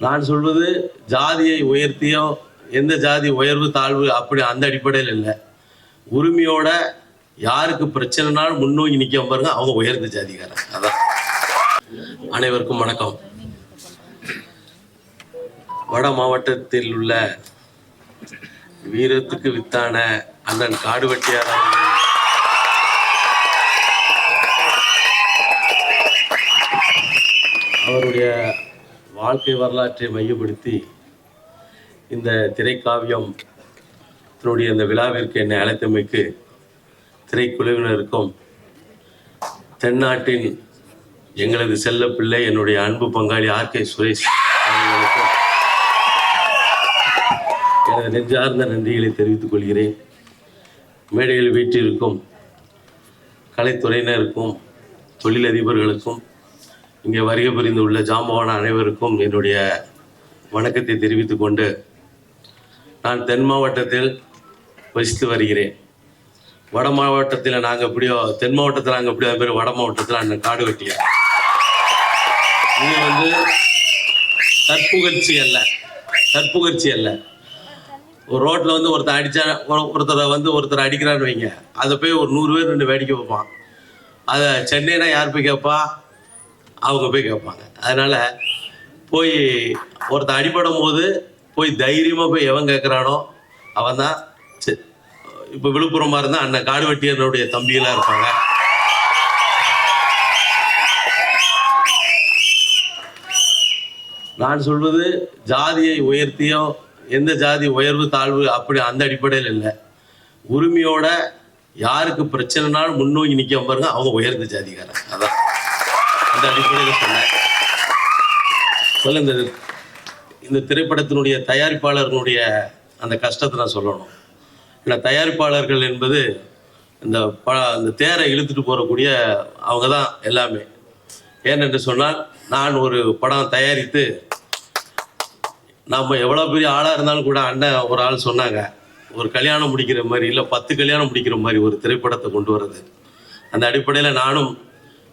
நான் சொல்வது ஜாதியை உயர்த்தியோ எந்த ஜாதி உயர்வு தாழ்வு அப்படி அந்த அடிப்படையில் இல்லை. உரிமையோட யாருக்கு பிரச்சனைனாலும் முன்னோக்கி நிற்க பாருங்க அவங்க உயர்ந்த ஜாதிக்காரன் அதான். அனைவருக்கும் வணக்கம். வட மாவட்டத்தில் உள்ள வீரத்துக்கு வித்தான அண்ணன் காடுவெட்டியார் அவருடைய வாழ்க்கை வரலாற்றை மையப்படுத்தி இந்த திரைக்காவியம் தன்னுடைய இந்த விழாவிற்கு என்னை அழைத்தமைக்கு திரைக்குழுவினருக்கும் தென்னாட்டின் எங்களது செல்ல பிள்ளை என்னுடைய அன்பு பங்காளி ஆர் கே சுரேஷ் எனது நெஞ்சார்ந்த நன்றிகளை தெரிவித்துக் கொள்கிறேன். மேடையில் வீட்டிற்கும் கலைத்துறையினருக்கும் தொழிலதிபர்களுக்கும் இங்கே வருகை புரிந்து உள்ள ஜாம்பவான அனைவருக்கும் என்னுடைய வணக்கத்தை தெரிவித்துக் கொண்டு நான் தென் மாவட்டத்தில் வசித்து வருகிறேன். வட மாவட்டத்தில் நாங்கள் எப்படியோ தென் மாவட்டத்தில் நாங்கள் எப்படியோ அது பேர் வட மாவட்டத்தில் அந்த காடு வெட்டியா. இது வந்து தற்புகழ்ச்சி அல்ல. தற்புகழ்ச்சி அல்ல. ஒரு ரோட்டில் வந்து ஒருத்தர் அடித்தா ஒருத்தரை வந்து ஒருத்தர் அடிக்கிறான்னு வைங்க. அதை போய் ஒரு நூறு பேர் ரெண்டு வேடிக்கை வைப்பான் அதை சென்னைனா யார் போய் கேட்பா? அவங்க போய் கேட்பாங்க. அதனால போய் ஒருத்தன் அடிபடும் போது போய் தைரியமாக போய் எவன் கேட்குறானோ அவன் தான் இப்போ விழுப்புரமாக இருந்தால் அண்ணன் காடுவெட்டியனுடைய தம்பியெல்லாம் இருப்பாங்க. நான் சொல்வது ஜாதியை உயர்த்தியோ எந்த ஜாதி உயர்வு தாழ்வு அப்படி அந்த அடிப்படையில் இல்லை. உரிமையோட யாருக்கு பிரச்சனைனாலும் முன்னோக்கி நிற்க பாருங்க அவங்க உயர்ந்த ஜாதிக்காரன். அதான். இந்த அடிப்படையில் சொன்னேன் சொல்ல இந்த இந்த திரைப்படத்தினுடைய தயாரிப்பாளர்களுடைய அந்த கஷ்டத்தை நான் சொல்லணும். ஏன்னா தயாரிப்பாளர்கள் என்பது இந்த ப இந்த தேரை இழுத்துட்டு போகக்கூடிய அவங்க தான் எல்லாமே. ஏனென்று சொன்னால் நான் ஒரு படம் தயாரித்து நம்ம எவ்வளோ பெரிய ஆளாக இருந்தாலும் கூட அண்ணன் ஒரு ஆள் சொன்னாங்க ஒரு கல்யாணம் முடிக்கிற மாதிரி இல்லை பத்து கல்யாணம் முடிக்கிற மாதிரி ஒரு திரைப்படத்தை கொண்டு வர்றது. அந்த அடிப்படையில் நானும்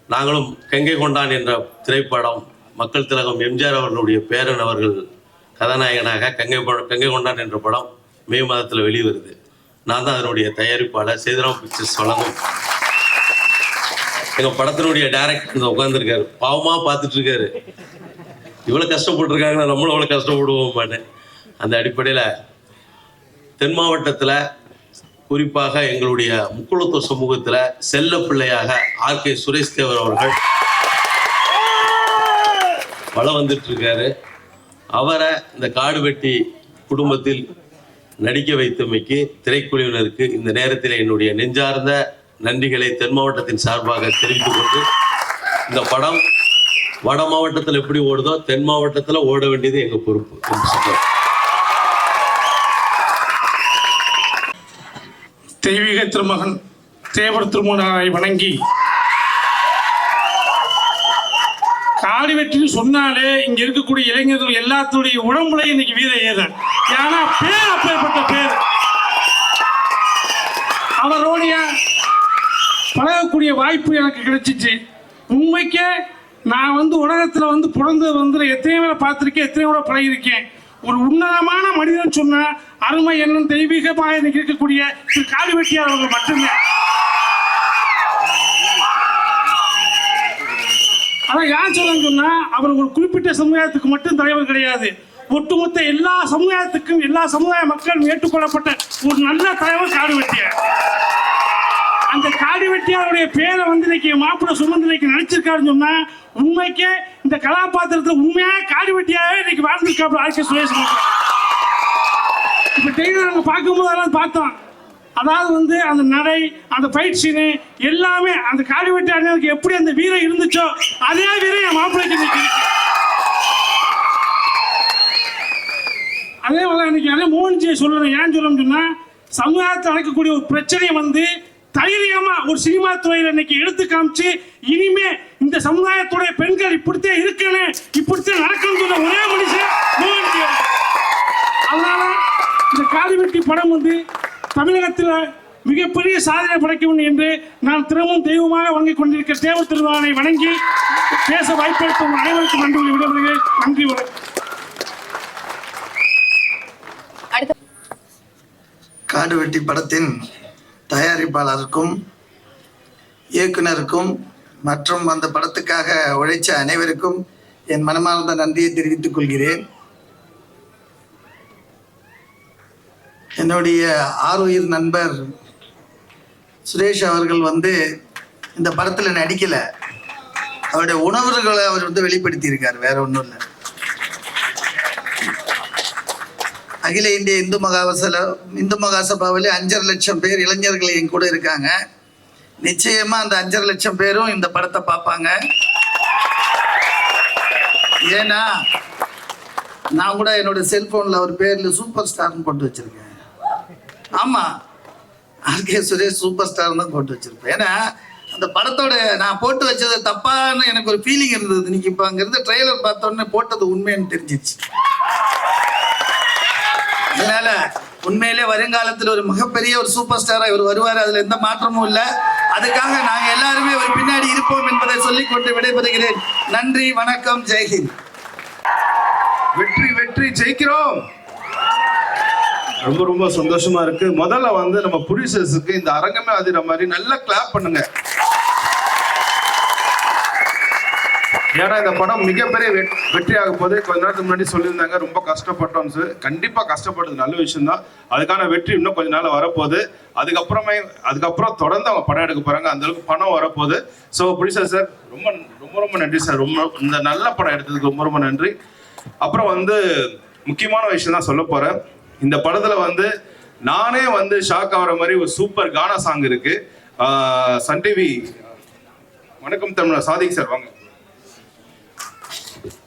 நாங்களும் கங்கை கொண்டான் என்ற திரைப்படம் மக்கள் திலகம் எம்ஜிஆர் அவர்களுடைய பேரன் அவர்கள் கதாநாயகனாக கங்கை கங்கை கொண்டான் என்ற படம் மே மாதத்தில் வெளிவருது. நான் தான் அதனுடைய தயாரிப்பாளர். சேதுராம் பிக்சர்ஸ் வழங்கும். எங்கள் படத்தினுடைய டைரக்டர் உட்காந்துருக்காரு பாவமாக பார்த்துட்டு இருக்காரு இவ்வளோ கஷ்டப்பட்டுருக்காங்கன்னா நம்மளும் அவ்வளோ கஷ்டப்படுவோம் மாட்டேன் அந்த அடிப்படையில் தென் மாவட்டத்தில் குறிப்பாக எங்களுடைய முக்குளத்துவ சமூகத்தில் செல்ல பிள்ளையாக ஆர் கே சுரேஷ் தேவர் அவர்கள் வளம் வந்துட்டு இருக்காரு அவரை இந்த காடு வெட்டி குடும்பத்தில் நடிக்க வைத்தமைக்கு திரைக்குழுவினருக்கு இந்த நேரத்தில் என்னுடைய நெஞ்சார்ந்த நன்றிகளை தென் மாவட்டத்தின் சார்பாக தெரிவித்துக் கொண்டு இந்த படம் வட மாவட்டத்தில் எப்படி ஓடுதோ தென் மாவட்டத்தில் ஓட வேண்டியது எங்கள் பொறுப்பு தெய்வீக திருமகன் தேவர் திருமகனை வணங்கி காடி வெட்டின்னு சொன்னாலே இங்க இருக்கக்கூடிய இளைஞர்கள் எல்லாத்துடைய உடம்புல இன்னைக்கு வீர ஏறன் ஏன்னா பேர் அப்பேற்பட்ட பேர். அவரோடைய பழகக்கூடிய வாய்ப்பு எனக்கு கிடைச்சிச்சு. உண்மைக்கே நான் வந்து உலகத்தில் வந்து பிறந்து வந்து எத்தனையோ பேரை பார்த்துருக்கேன் எத்தனையோ கூட பழகிருக்கேன் ஒரு உன்னதமான மனிதன் சொன்ன அருமை என்னும் தெய்வீகமாக இருக்கக்கூடிய திரு காடுவெட்டியார் அவர்கள் மட்டுமே. அதான் யார் சொல்லன்னு சொன்னா அவர் ஒரு குறிப்பிட்ட சமுதாயத்துக்கு மட்டும் தலைவர் கிடையாது. ஒட்டுமொத்த எல்லா சமுதாயத்துக்கும் எல்லா சமுதாய மக்களும் ஏற்றுக்கொள்ளப்பட்ட ஒரு நல்ல தலைவர் காடுவெட்டியார் அந்த காடி வெட்டியாருடைய பேரை வந்து இன்னைக்கு மாப்பிள்ளை சுமந்து இன்னைக்கு நினைச்சிருக்காருன்னு சொன்னா உண்மைக்கே இந்த கதாபாத்திரத்துல உண்மையா காடி வெட்டியாவே இன்னைக்கு வாழ்ந்திருக்காப்புல ஆர்கே சுரேஷ் இப்போ இப்ப டெய்லர் பார்க்கும்போது அதெல்லாம் பார்த்தோம். அதாவது வந்து அந்த நடை அந்த ஃபைட் சீனு எல்லாமே அந்த காடி வெட்டி அண்ணனுக்கு எப்படி அந்த வீரம் இருந்துச்சோ அதே வீரம் என் மாப்பிள்ளைக்கு இன்னைக்கு அதே போல இன்னைக்கு அதே மோகன்ஜியை சொல்லணும் ஏன் சொல்லணும்னு சொன்னால் சமுதாயத்தில் நடக்கக்கூடிய ஒரு பிரச்சனையை வந்து தைரியமா ஒரு சினிமா துறையில இன்னைக்கு எடுத்து காமிச்சு இனிமே இந்த சமுதாயத்துடைய பெண்கள் இப்படித்தான் இருக்கணும் இப்படித்தான் நடக்கணும் சொன்ன ஒரே மனுஷன் அதனால இந்த காலிவெட்டி படம் வந்து தமிழகத்தில் மிகப்பெரிய சாதனை படைக்கும் என்று நான் தினமும் தெய்வமாக வாங்கிக் கொண்டிருக்க தேவ திருவானை வணங்கி பேச வாய்ப்பளிக்கும் அனைவருக்கும் நன்றி விடைபெறுகிறேன். நன்றி காடுவெட்டி படத்தின் தயாரிப்பாளருக்கும் இயக்குனருக்கும் மற்றும் அந்த படத்துக்காக உழைச்ச அனைவருக்கும் என் மனமார்ந்த நன்றியை தெரிவித்துக் கொள்கிறேன். என்னுடைய ஆறுயிர் நண்பர் சுரேஷ் அவர்கள் வந்து இந்த படத்தில் நடிக்கலை. அவருடைய உணர்வுகளை அவர் வந்து வெளிப்படுத்தியிருக்கார் வேற ஒன்றும் இல்லை. அகில இந்திய இந்து மகாசல இந்து மகாசபாவில் அஞ்சரை லட்சம் பேர் இளைஞர்கள் என் கூட இருக்காங்க. நிச்சயமா அந்த அஞ்சரை லட்சம் பேரும் இந்த படத்தை பார்ப்பாங்க. ஏன்னா நான் கூட என்னோட செல்போன்ல ஒரு பேர்ல சூப்பர் ஸ்டார்னு போட்டு வச்சிருக்கேன். ஆமா. ஆர்கே சுரேஷ் சூப்பர் ஸ்டார் தான் போட்டு வச்சிருப்பேன். ஏன்னா அந்த படத்தோட நான் போட்டு வச்சது தப்பான்னு எனக்கு ஒரு ஃபீலிங் இருந்தது. இன்னைக்கு இப்போ அங்கிருந்து ட்ரெய்லர் பார்த்தோன்னே போட்டது உண்மைன்னு தெரிஞ்சிச்சு அதனால உண்மையிலே வருங்காலத்தில் ஒரு மிகப்பெரிய ஒரு சூப்பர் ஸ்டாரா இவர் வருவார். அதுல எந்த மாற்றமும் இல்லை. அதுக்காக நாங்க எல்லாருமே ஒரு பின்னாடி இருப்போம் என்பதை சொல்லிக்கொண்டு விடைபெறுகிறேன். நன்றி வணக்கம் ஜெய்ஹிந்த் வெற்றி வெற்றி ஜெயிக்கிறோம். ரொம்ப ரொம்ப சந்தோஷமா இருக்கு. முதல்ல வந்து நம்ம ப்ரொடியூசர்ஸுக்கு இந்த அரங்கமே அதிர மாதிரி நல்லா கிளாப் பண்ணுங்க. ஏன்னா இந்த படம் மிகப்பெரிய வெற்றி வெற்றியாக போது கொஞ்ச நேரத்துக்கு முன்னாடி சொல்லியிருந்தாங்க ரொம்ப கஷ்டப்பட்டோம் சார் கண்டிப்பா கஷ்டப்பட்டது நல்ல விஷயம் தான் அதுக்கான வெற்றி இன்னும் கொஞ்ச நாள் வரப்போகுது. அதுக்கப்புறமே அதுக்கப்புறம் தொடர்ந்து அவங்க படம் எடுக்க போறாங்க. அந்த அளவுக்கு பணம் வரப்போகுது. ஸோ ப்ரொடியூசர் சார் ரொம்ப ரொம்ப ரொம்ப நன்றி சார் ரொம்ப இந்த நல்ல படம் எடுத்ததுக்கு ரொம்ப ரொம்ப நன்றி. அப்புறம் வந்து முக்கியமான விஷயம் தான் சொல்ல போறேன். இந்த படத்துல வந்து நானே வந்து ஷாக் ஆகிற மாதிரி ஒரு சூப்பர் கானா சாங் இருக்கு. Sun TV. வணக்கம் தமிழ் சாதிக் சார் வாங்க.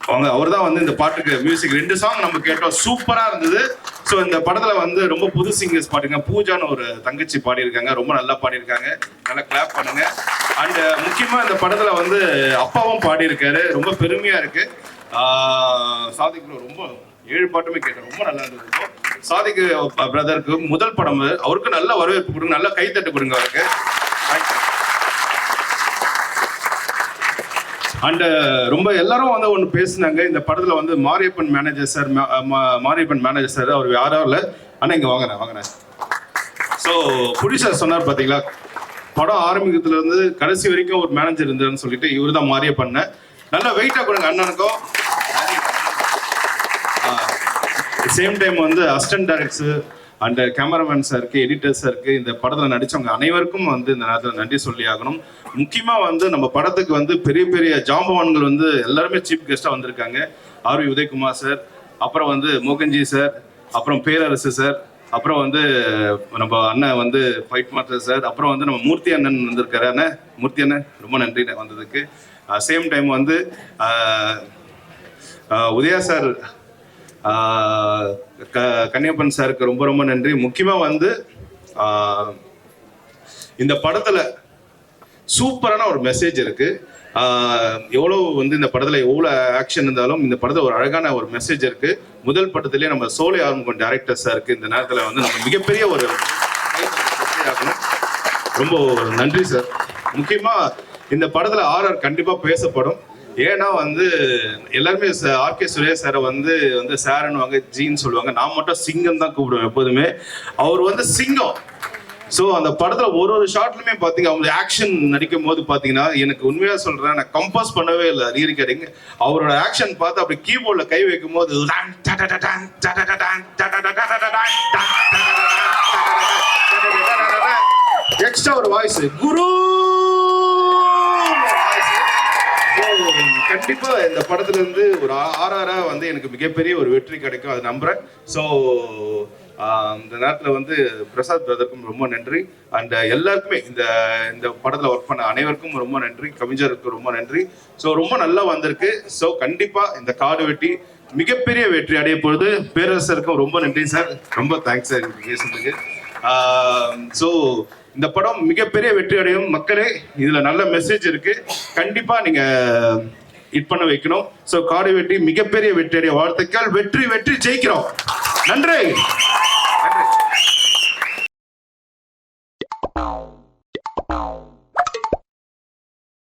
அவங்க அவர் தான் வந்து இந்த பாட்டுக்கு மியூசிக் ரெண்டு சாங் நம்ம கேட்டோம். சூப்பரா இருந்தது. ஸோ இந்த படத்துல வந்து ரொம்ப புது சிங்கர்ஸ் பாட்டுங்க பூஜான்னு ஒரு தங்கச்சி பாடியிருக்காங்க. ரொம்ப நல்லா பாடியிருக்காங்க. நல்லா கிளாப் பண்ணுங்க. அண்ட் முக்கியமா இந்த படத்துல வந்து அப்பாவும் பாடியிருக்காரு. ரொம்ப பெருமையா இருக்கு. சாதிக் ரொம்ப ஏழு பாட்டுமே கேட்டேன். ரொம்ப நல்லா இருந்தது. சாதிக்கு சாதிக் பிரதருக்கு முதல் படம் அவருக்கு நல்ல வரவேற்பு கொடுங்க. நல்ல கைத்தட்டு கொடுங்க அவருக்கு. அண்ட் ரொம்ப எல்லாரும் வந்து ஒன்று பேசுனாங்க. இந்த படத்துல வந்து Mariyappan manager sir Mariyappan manager sir அவர் யாரும் இல்லை? ஆனால் இங்கே வாங்கினேன் வாங்கினேன் ஸோ புடிசார் சொன்னார் பார்த்தீங்களா படம் ஆரம்பிக்கிறதுல இருந்து கடைசி வரைக்கும் ஒரு மேனேஜர் இருந்தாருன்னு சொல்லிட்டு இவர் தான் மாரியப்பன். நல்லா வெயிட்டாக கொடுங்க அண்ணனுக்கும். சேம் டைம் வந்து அசிஸ்டன்ட் டைரக்டர்ஸ் அண்ட் கேமராமேன் சாருக்கு எடிட்டர் சாருக்கு இந்த படத்தில் நடிச்சவங்க அனைவருக்கும் வந்து இந்த நேரத்தில் நன்றி சொல்லி ஆகணும். முக்கியமாக வந்து நம்ம படத்துக்கு வந்து பெரிய பெரிய ஜாம்பவான்கள் வந்து எல்லாருமே சீஃப் கெஸ்ட்டாக வந்திருக்காங்க. ஆர்வி உதயகுமார் சார் அப்புறம் வந்து மோகன்ஜி சார் அப்புறம் பேரரசு சார் அப்புறம் வந்து நம்ம அண்ணன் வந்து ஃபைட் மாஸ்டர் சார் அப்புறம் வந்து நம்ம மூர்த்தி அண்ணன் வந்திருக்காரு. அண்ணன் மூர்த்தி அண்ணன் ரொம்ப நன்றி வந்ததுக்கு. சேம் டைம் வந்து உதயா சார் க- கன்னியப்பன் சாருக்கு ரொம்ப ரொம்ப நன்றி. முக்கியமா வந்து இந்த படத்துல சூப்பரான ஒரு மெசேஜ் இருக்கு. எவ்வளோ எவ்வளவு வந்து இந்த படத்துல எவ்வளவு ஆக்ஷன் இருந்தாலும் இந்த படத்துல ஒரு அழகான ஒரு மெசேஜ் இருக்கு. முதல் படத்துலேயே நம்ம சோலை ஆர்முகம் டேரக்டர் சாருக்கு இந்த நேரத்துல வந்து நம்ம மிகப்பெரிய ஒரு ரொம்ப நன்றி சார் முக்கியமா இந்த படத்துல ஆர்ஆர் கண்டிப்பா பேசப்படும். ஏன்னா வந்து எல்லாருமே ஆர்கே சுரேஷ் சாரை வந்து வந்து சாருன்னுவாங்க ஜீன்னு சொல்லுவாங்க நான் மட்டும் சிங்கம் தான் கூப்பிடுவேன் எப்போதுமே அவர் வந்து சிங்கம் ஸோ அந்த படத்தில் ஒரு ஒரு ஷாட்லுமே பார்த்தீங்க அவங்க ஆக்ஷன் நடிக்கும் போது பார்த்தீங்கன்னா எனக்கு உண்மையாக சொல்கிறேன் நான் கம்போஸ் பண்ணவே இல்லை ரீரி கேட்டிங்க அவரோட ஆக்ஷன் பார்த்து அப்படி கீபோர்டில் கை வைக்கும் போது எக்ஸ்ட்ரா ஒரு வாய்ஸ் குரு கண்டிப்பா இந்த படத்துல இருந்து ஒரு ஆர்ஆரா வந்து எனக்கு மிகப்பெரிய ஒரு வெற்றி கிடைக்கும். அதை நம்புறேன். ஸோ அந்த நேரத்தில் வந்து பிரசாத் பிரதருக்கும் ரொம்ப நன்றி. அண்ட் எல்லாருக்குமே இந்த இந்த படத்தில் ஒர்க் பண்ண அனைவருக்கும் ரொம்ப நன்றி. கவிஞருக்கு ரொம்ப நன்றி. ஸோ ரொம்ப நல்லா வந்திருக்கு. ஸோ கண்டிப்பாக இந்த காடு வெட்டி மிகப்பெரிய வெற்றி அடைய பொழுது பேரரசருக்கும் ரொம்ப நன்றி சார் ரொம்ப தேங்க்ஸ் சார் பேசுறதுக்கு ஸோ இந்த படம் மிகப்பெரிய வெற்றி அடையும். மக்களே இதில் நல்ல மெசேஜ் இருக்கு. கண்டிப்பாக நீங்கள் ஹிட் பண்ண வைக்கணும். ஸோ காடு வெற்றி மிகப்பெரிய வெற்றியடைய வாழ்த்துக்கள். வெற்றி வெற்றி ஜெயிக்கிறோம். நன்றி!